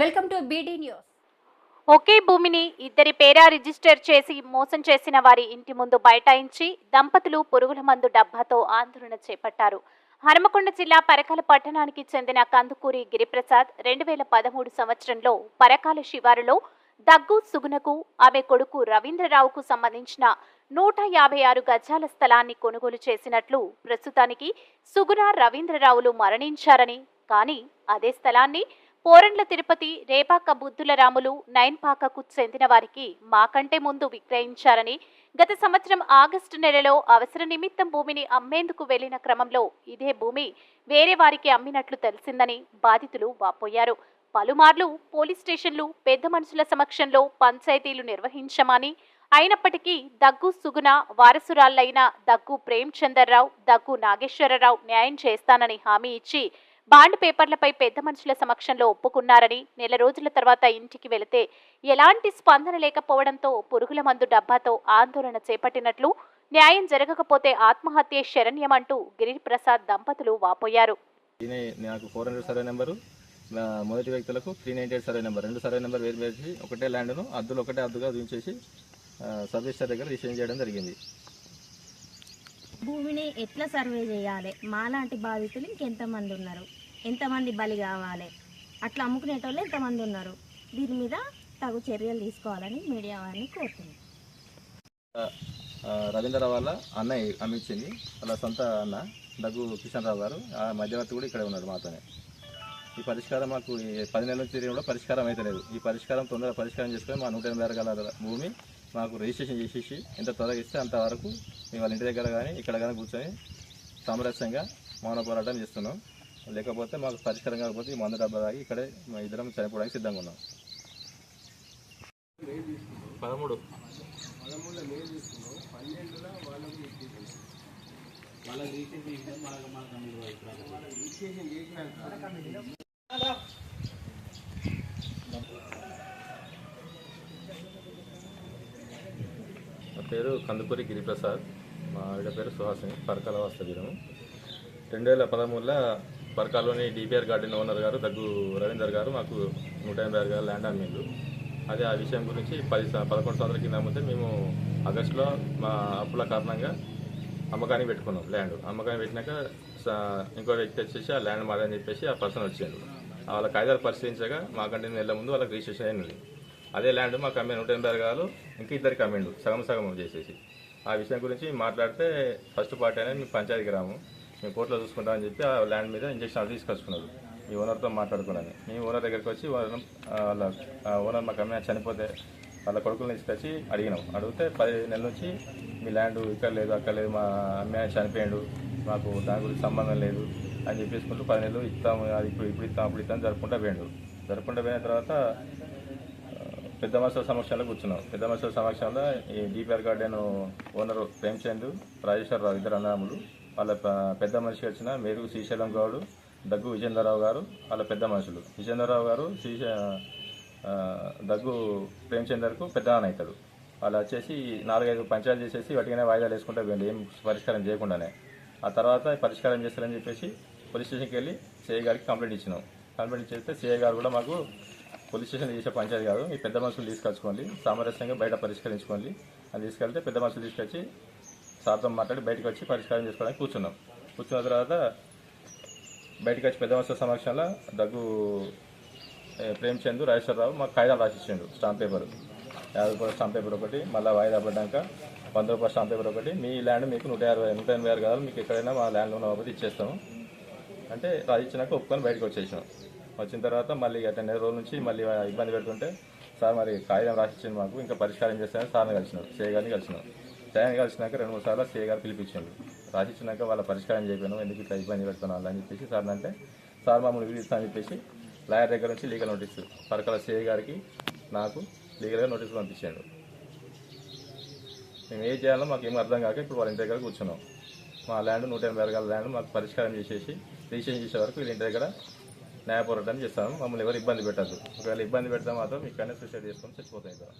Welcome to BD news ఒకే భూమిని ఇద్దరి పేరా రిజిస్టర్ చేసి మోసం చేసిన వారి ఇంటి ముందు బైఠాయించి దంపతులు పురుగుల మందు డబ్బాతో ఆందోళన చేపట్టారు. హనుమకొండ జిల్లా పరకాల పట్టణానికి చెందిన కందుకూరి గిరిప్రసాద్ రెండు వేల పదమూడు సంవత్సరంలో పరకాల శివారులో దగ్గు సుగునకు ఆమె కొడుకు రవీంద్రరావుకు సంబంధించిన నూట యాభై ఆరు గజాల స్థలాన్ని కొనుగోలు చేసినట్లు ప్రస్తుతానికి సుగుణ రవీంద్రరావులు మరణించారని కానీ అదే స్థలాన్ని కోరండ్ల తిరుపతి రేపాక బుద్ధుల రాములు నైన్పాకకు చెందిన వారికి మాకంటే ముందు విక్రయించారని గత సంవత్సరం ఆగస్టు నెలలో అవసర నిమిత్తం భూమిని అమ్మేందుకు వెళ్ళిన క్రమంలో ఇదే భూమి వేరే వారికి అమ్మినట్లు తెలిసిందని బాధితులు వాపోయారు. పలుమార్లు పోలీస్ స్టేషన్లు పెద్ద మనుషుల సమక్షంలో పంచాయతీలు నిర్వహించమని అయినప్పటికీ దగ్గు సుగుణ వారసురాళ్ళైన దగ్గు ప్రేమ్చందర్రావు దగ్గు నాగేశ్వరరావు న్యాయం చేస్తానని హామీ ఇచ్చి బాండ్ పేపర్లపై పెద్ద మనుషుల సమక్షంలో ఒప్పుకున్నారని నెల రోజుల తర్వాత ఇంటికి వెళితే ఎలాంటి స్పందన లేకపోవడంతో పురుగుల మందు డబ్బాతో ఆందోళన చేపట్టినట్లు న్యాయం జరగకపోతే ఆత్మహత్యే శరణ్యమంటూ గిరిప్రసాద్ దంపతులు వాపోయారు. నాకు ఫోర్ హండ్రెడ్ సర్వే నెంబరు మొదటి వ్యక్తులకు three ninety eight survey number రెండు సర్వే నెంబర్ వేరు వేసి ఒకటే ల్యాండ్ను అద్దులు ఒకటే అద్దుగా చూపించేసి సబ్ రిజిస్టర్ దగ్గర రిజిస్ట్రేషన్ చేయడం జరిగింది. భూమిని ఎట్లా సర్వే చేయాలి? మాలాంటి బాధితులు ఇంకెంతమంది ఉన్నారు? ఎంతమంది బలి కావాలి? అట్లా అమ్ముకునేటోళ్ళు ఎంతమంది ఉన్నారు? దీని మీద తగు చర్యలు తీసుకోవాలని మీడియా వారిని కోరుతుంది. రవీంద్ర వాళ్ళ అన్నయ్య అమ్మించింది వాళ్ళ సొంత అన్న దగ్గు కిషన్ రావు గారు. ఆ మధ్యవర్తి కూడా ఇక్కడే ఉన్నాడు మాతోనే. ఈ పరిష్కారం మాకు ఈ పది నెలల నుంచి కూడా పరిష్కారం అయితే లేదు. ఈ పరిష్కారం తొందరగా పరిష్కారం చేసుకొని మా నూట ఎనభై ఆరు గల భూమి మాకు రిజిస్ట్రేషన్ చేసేసి ఎంత త్వరగా ఇస్తే అంతవరకు మేము వాళ్ళ ఇంటి దగ్గర కానీ ఇక్కడ కానీ కూర్చొని సామరస్యంగా మౌన పోరాటం చేస్తున్నాం. లేకపోతే మాకు పరిష్కారం కాకపోతే ఈ మందు డబ్బా తాగి ఇక్కడే మా ఇద్దరం చనిపోవడానికి సిద్ధంగా ఉన్నాం. పదమూడు. నా పేరు కందుకూరి గిరిప్రసాద్. మా ఆవిడ పేరు సుహాసిని. పరకాల వాస్తవ్యము రెండు వేల పదమూడులో పర్కాలోని డిపిఆర్ గార్డెన్ ఓనర్ గారు దగ్గు రవీందర్ గారు మాకు నూట ఎనభై ఆరు గారు ల్యాండ్ అమ్మిండు అదే ఆ విషయం గురించి పది పదకొండు సంవత్సరాల కింద అమ్మితే మేము ఆగస్టులో మా అప్పుల కారణంగా అమ్మకానికి పెట్టుకున్నాం ల్యాండ్. అమ్మకానికి పెట్టినాక ఇంకో వ్యక్తి వచ్చేసి ఆ ల్యాండ్ మాదని చెప్పేసి ఆ పర్సన్ వచ్చిండు. వాళ్ళ కాగితాలు పరిశీలించగా మాకంటే నెల ముందు వాళ్ళకి రిజిస్ట్రేషన్ అయినది. అదే ల్యాండ్ మా కమ్మే నూట ఎనభై ఆరు గారు ఇంక ఇద్దరికి అమ్మిండు సగం సగం చేసేసి. ఆ విషయం గురించి మాట్లాడితే ఫస్ట్ పార్టీ అనేది మేము పంచాయతీకి రాము మేము కోర్టులో చూసుకుంటామని చెప్పి ఆ ల్యాండ్ మీద ఇంజక్షన్ అది తీసుకొచ్చుకున్నారు. ఈ ఓనర్తో మాట్లాడుకున్నాను. మేము ఓనర్ దగ్గరికి వచ్చి ఓనర్ వాళ్ళ ఓనర్ మాకు అమ్మాయి చనిపోతే వాళ్ళ కొడుకులను తీసుకొచ్చి అడిగినాం. అడిగితే పది నెలల నుంచి మీ ల్యాండ్ ఇక్కడ లేదు అక్కడ లేదు మా అమ్మాయి చనిపోయాడు మాకు దాని గురించి సంబంధం లేదు అని చెప్పేసుకుంటూ పది నెలలు ఇస్తాము అది ఇప్పుడు ఇప్పుడు ఇస్తాం అప్పుడు ఇస్తాం జరుపుకుంటూ పోయాడు. జరుపుకుంటూ పోయిన తర్వాత పెద్ద మనుషుల సమక్షంలో కూర్చున్నాం. పెద్ద మనుషుల సమక్షంలో ఈ DPR garden owner Premchand Rajeswara Rao ఇద్దరు అన్నదమ్ములు. వాళ్ళ పెద్ద మనిషి వచ్చిన మేరుగు శ్రీశైలం గౌడు దగ్గు విజేంద్రరావు గారు వాళ్ళ పెద్ద మనుషులు. విజేంద్రరావు గారు శ్రీశ దగ్గు ప్రేమచందర్కు పెద్ద నాన్న అవుతాడు. వాళ్ళు వచ్చేసి నాలుగైదు పంచాయతీలు చేసేసి వాటికైనా వాయిదాలు వేసుకుంటూ పోయింది ఏం పరిష్కారం చేయకుండానే. ఆ తర్వాత పరిష్కారం చేస్తారని చెప్పేసి పోలీస్ స్టేషన్కి వెళ్ళి సిఐ గారికి కంప్లైంట్ ఇచ్చినాం. కంప్లైంట్ చేస్తే సిఐ గారు కూడా మాకు పోలీస్ స్టేషన్ చేసే పంచాయతీ కాదు. మీ పెద్ద మనుషులు తీసుకొచ్చుకోండి. సామరస్యంగా బయట పరిష్కరించుకోండి. అని తీసుకెళ్తే పెద్ద మనుషులు తీసుకొచ్చి సార్తో మాట్లాడి బయటకు వచ్చి పరిష్కారం చేసుకోవడానికి కూర్చున్నాం. కూర్చున్న తర్వాత బయటకు వచ్చి పెద్ద మనుషుల సమక్షంలో దగ్గు ఏ, ప్రేమ్చంద్ రాజేశ్వరరావు మాకు కాగితాలు రాసిచ్చిండు స్టాంప్ పేపర్. యాభై రూపాయల స్టాంప్ పేపర్ ఒకటి మళ్ళీ వాయిదా పడ్డాక వంద రూపాయల స్టాంప్ పేపర్ ఒకటి. మీ ల్యాండ్ మీకు నూట యాభై నూట ఎనభై ఆరు కాదు మీకు ఎక్కడైనా మా ల్యాండ్లో ఉన్న కాబట్టి ఇచ్చేస్తాము. అంటే రాసిచ్చినాక ఒప్పుకొని బయటకు వచ్చేసాం వచ్చిన తర్వాత మళ్ళీ అట్లా నెల రోజుల నుంచి మళ్ళీ ఇబ్బంది పెడుతుంటే సార్ మరి కాగితం రాసిచ్చింది మాకు ఇంకా పరిష్కారం చేస్తానని సార్ని కలిసినాం చేయగానే కలిసినాం. సేని కలిసినాక రెండు మూడు సార్లు సీఏ గారు పిలిపించాడు రాసిచ్చినాక వాళ్ళ పరిష్కారం చేయకపోయినాం ఎందుకు ఇట్లా ఇబ్బంది పెడుతున్నాను అని చెప్పేసి సార్ అంటే సార్ మమ్మల్ని విధిస్తా అని చెప్పేసి లాయర్ దగ్గర నుంచి లీగల్ నోటీసు పరకల సీఏ గారికి నాకు లీగల్గా నోటీసు పంపించాడు మేము ఏం చేయాలో మాకు ఏం అర్థం కాక ఇప్పుడు వాళ్ళ ఇంటి దగ్గర కూర్చున్నాం. మా ల్యాండ్ నూట ఎనభై ఆరు గల ల్యాండ్ మాకు పరిష్కారం చేసేసి రిజిస్ట్రేషన్ చేసే వరకు వీళ్ళ ఇంటి దగ్గర న్యాయ పోరాటం చేస్తాము. మమ్మల్ని ఎవరు ఇబ్బంది పెట్టద్దు. ఒకవేళ ఇబ్బంది పెడితే మాత్రం ఇక్కడనే సూసైడ్ చేసుకొని చచ్చిపోతాం ఇక్కడ